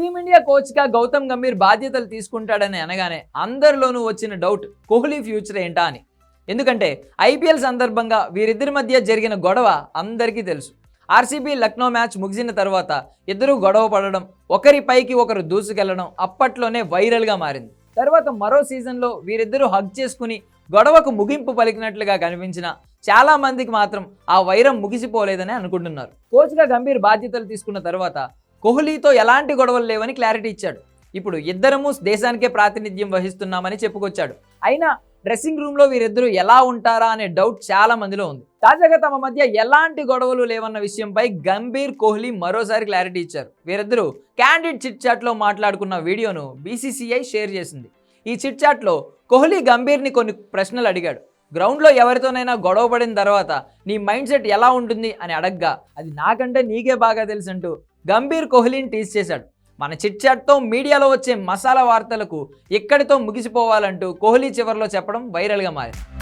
Team India కోచ్గా గౌతమ్ గంభీర్ బాధ్యతలు తీసుకుంటాడని అనగానే అందరిలోనూ వచ్చిన డౌట్ కోహ్లీ ఫ్యూచర్ ఏంటా అని. ఎందుకంటే ఐపీఎల్ సందర్భంగా వీరిద్దరి మధ్య జరిగిన గొడవ అందరికీ తెలుసు. ఆర్సీబీ లక్నో మ్యాచ్ ముగిసిన తర్వాత ఇద్దరూ గొడవ పడడం ఒకరి పైకి ఒకరు దూసుకెళ్ళడం అప్పట్లోనే వైరల్గా మారింది. తర్వాత మరో సీజన్లో వీరిద్దరూ హగ్ చేసుకుని గొడవకు ముగింపు పలికినట్లుగా కనిపించిన చాలా మందికి మాత్రం ఆ వైరం ముగిసిపోలేదని అనుకుంటున్నారు. కోచ్గా గంభీర్ బాధ్యతలు తీసుకున్న తర్వాత కోహ్లీతో ఎలాంటి గొడవలు లేవని క్లారిటీ ఇచ్చాడు. ఇప్పుడు ఇద్దరము దేశానికే ప్రాతినిధ్యం వహిస్తున్నామని చెప్పుకొచ్చాడు. అయినా డ్రెస్సింగ్ రూమ్లో వీరిద్దరూ ఎలా ఉంటారా అనే డౌట్ చాలా మందిలో ఉంది. తాజాగా తమ మధ్య ఎలాంటి గొడవలు లేవన్న విషయంపై గంభీర్ కోహ్లీ మరోసారి క్లారిటీ ఇచ్చారు. వీరిద్దరూ క్యాండిడ్ చిట్ చాట్లో మాట్లాడుకున్న వీడియోను బీసీసీఐ షేర్ చేసింది. ఈ చిట్ చాట్లో కోహ్లీ గంభీర్ని కొన్ని ప్రశ్నలు అడిగాడు. గ్రౌండ్లో ఎవరితోనైనా గొడవ పడిన తర్వాత నీ మైండ్ సెట్ ఎలా ఉంటుంది? అని అడగ్గా అది నాకంటే నీకే బాగా తెలుసంటూ గంభీర్ కోహ్లీని టీజ్ చేశాడు. మన చిట్ చాట్తో మీడియాలో వచ్చే మసాలా వార్తలకు ఇక్కడితో ముగిసిపోవాలంటూ కోహ్లీ చివరిలో చెప్పడం వైరల్గా మారింది.